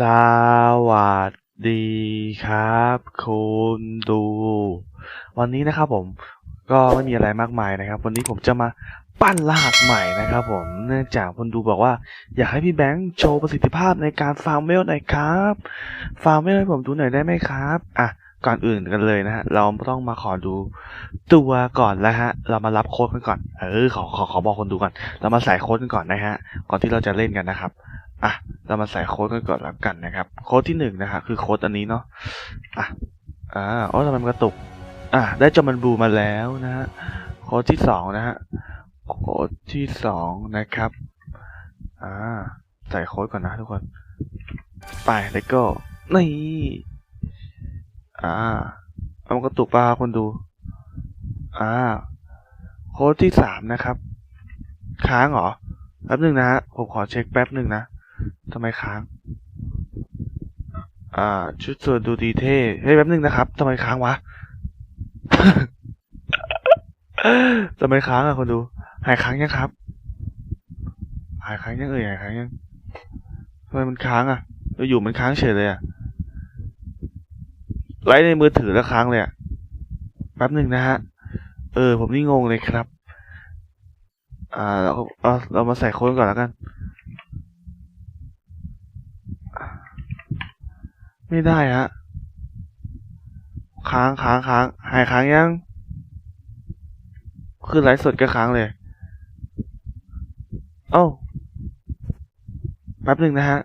สวัสดีครับคุณดู วันนี้นะครับผมก็ไม่มีอะไรมากมายนะครับ วันนี้ผมจะมาปั้นรหัสใหม่นะครับผมเนื่องจากคนดูบอกว่า อยากให้พี่แบงค์โชว์ประสิทธิภาพในการฟาร์มเวลหน่อยครับฟาร์มเวลให้ผมดูหน่อยได้ไหมครับอะก่อนอื่นกันเลยนะฮะเราต้องมาขอดูตัวก่อนแล้วฮะ เรามารับโค้ดกันก่อน เออขอขอขอบอกคนดูก่อน เรามาใส่โค้ดกันก่อนนะฮะ ก่อนที่เราจะเล่นกันนะครับ อะเรามาใส่โค้ดกันก่อนแล้วกันนะครับ โค้ดที่หนึ่งนะฮะคือโค้ดอันนี้เนาะอะอ่าโอ้ทำไมมันกระตุก อะได้จอมันบูมาแล้วนะฮะโค้ดที่สองนะฮะโค้ดที่สองนะครับอ่าใส่โค้ดก่อนนะทุกคนไปเลโก้นี่อ่าเอามันกระตุกปลาคนดู อ่า โค้ดที่สามนะครับ ค้างเหรอแป๊บหนึ่งนะฮะผมขอเช็คแป๊บหนึ่งนะ ทำไมค้าง อ่า ชุดส่วนดูดีเท่ เฮ้ยแป๊บหนึ่งนะครับทำไมค้างวะทำไมค้างอะคนดู หายค้างยังครับ หายค้างยังเอ่ยหายค้างยังทำไมมันค้างอะเราอยู่มันค้างเฉยเลยอะไลฟ์ในมือถือแล้วค้างเลยอะแป๊บหนึ่งนะฮะ เออ ผมนี่งงเลยครับ อ่า เราเอาเรามาใส่โค้ดก่อนแล้วกัน ไม่ได้ฮะค้างค้างค้างหายค้างยังคือไลฟ์สดก็ค้างเลย เอ้าแป๊บหนึ่งนะฮะ